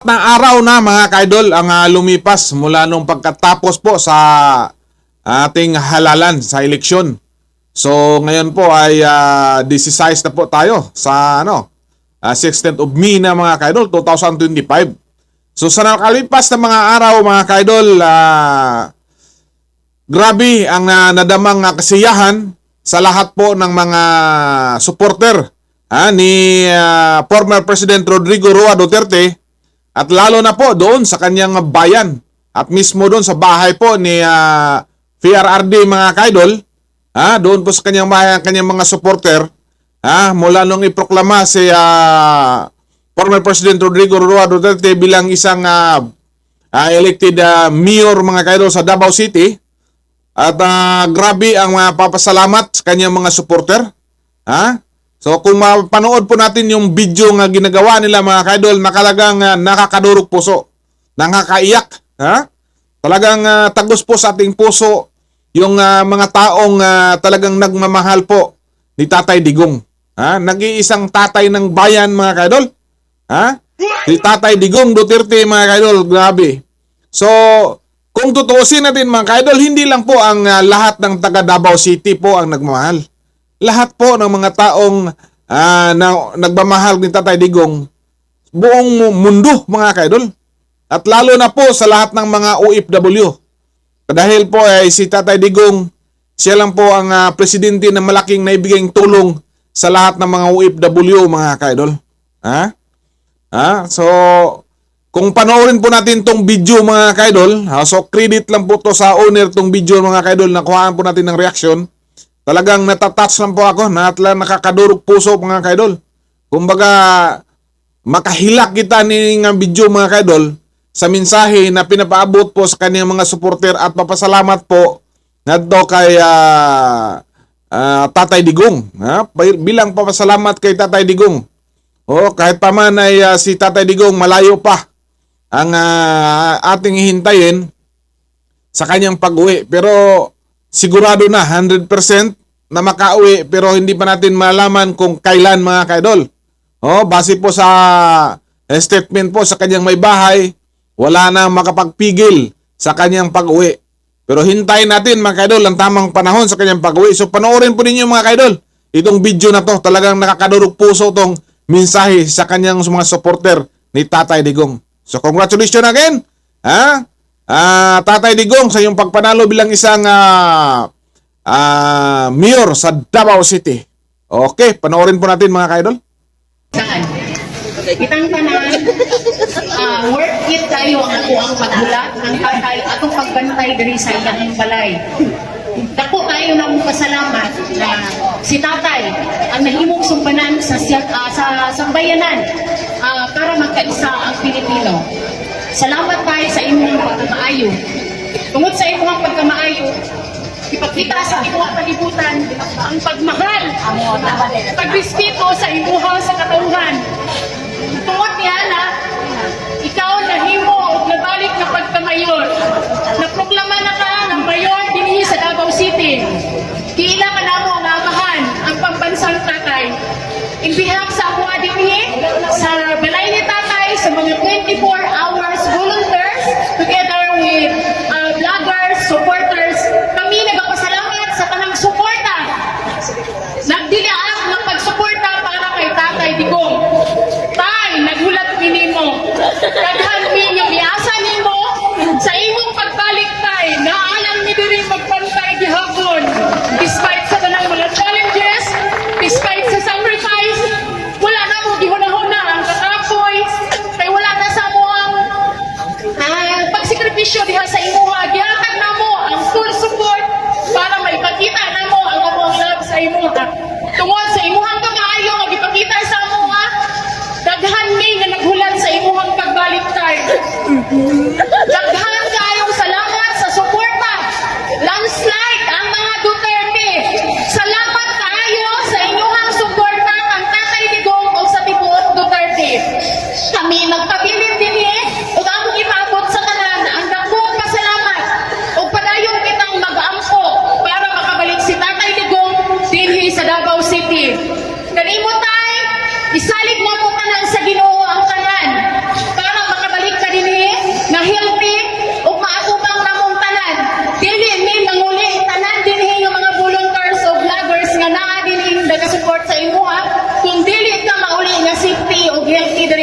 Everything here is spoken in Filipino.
na araw na mga kaidol ang ah, lumipas mula nung pagkatapos po sa ating halalan sa eleksyon. So ngayon po ay ah, 16 na po tayo sa ano ah, 16th of May na mga kaidol 2025. So sa nakalipas na mga araw mga kaidol ah, grabe ang ah, nadamang ah, kasiyahan sa lahat po ng mga supporter ah, ni ah, former President Rodrigo Roa Duterte at lalo na po doon sa kanyang bayan at mismo doon sa bahay po ni ah, PRRD mga kaidol, ah, doon po sa kanyang bahay ang kanyang mga supporter, ah, mula nung iproklama si ah, former President Rodrigo Roa Duterte bilang isang ah, ah, elected ah, mayor mga kaidol sa Davao City. At ah, grabe ang mga papasalamat sa kanyang mga supporter. Ha? So kung mapanood po natin yung video nga ginagawa nila mga kaidol, nakalagang uh, nakakadurog puso. Nakakaiyak. Ha? Talagang ah, tagos po sa ating puso yung ah, mga taong ah, talagang nagmamahal po ni Tatay Digong. Ha? Nag-iisang tatay ng bayan mga kaidol. Ha? Si Tatay Digong Duterte mga kaidol, grabe. So, kung tutuusin natin mga kaidol, hindi lang po ang ah, lahat ng taga Davao City po ang nagmamahal. Lahat po ng mga taong ah, na, nagmamahal ni Tatay Digong, buong mu- mundo mga kaidol. At lalo na po sa lahat ng mga OFW. Dahil po ay si Tatay Digong, siya lang po ang ah, presidente na malaking naibigay tulong sa lahat ng mga OFW mga kaidol. Ha? Ha? So, kung panoorin po natin tong video mga kaidol, ha, so credit lang po to sa owner tong video mga kaidol, nakuhaan po natin ng reaction. Talagang natatouch lang po ako, na nakakadurog puso mga kaidol. Kumbaga, makahilak kita ni nga video mga kaidol sa mensahe na pinapaabot po sa kanyang mga supporter at papasalamat po nadto kay ah, ah, Tatay Digong. Ha? Bilang papasalamat kay Tatay Digong. O kahit pa man ay ah, si Tatay Digong malayo pa ang ah, ating hihintayin sa kanyang pag-uwi. Pero sigurado na 100% na makauwi pero hindi pa natin malaman kung kailan mga kaidol. Oh, base po sa eh, statement po sa kanyang may bahay, wala na makapagpigil sa kanyang pag-uwi. Pero hintayin natin mga kaidol ang tamang panahon sa kanyang pag-uwi. So panoorin po ninyo mga kaidol itong video na to. Talagang nakakadurog puso tong mensahe sa kanyang mga supporter ni Tatay Digong. So congratulations again. Ha? Ah, Tatay Digong sa iyong pagpanalo bilang isang ah, ah, mayor sa Davao City. Okay, panoorin po natin mga kaidol. Kitang tanan, uh, work it tayo ang ako ang pagbulat ng tatay atong pagbantay diri sa iyang balay. Dako tayo na mong pasalamat na si tatay ang nahimong sumbanan sa ah, sa sambayanan ah, para magkaisa ang Pilipino. Salamat tayo sa imong pagkamaayo. Tungod sa pagkamaayo, ipakita sa imong palibutan ang pagmahal, pagrespeto sa imuha sa katauhan. Tungod niya na ikaw nahimo og nabalik na pagkamayor. Naproklama na ka ng mayor dinhi sa Davao City. Kiila ka na mo amahan ang pambansang tatay. In behalf sa ako dinhi sa വ്യക്തികൾ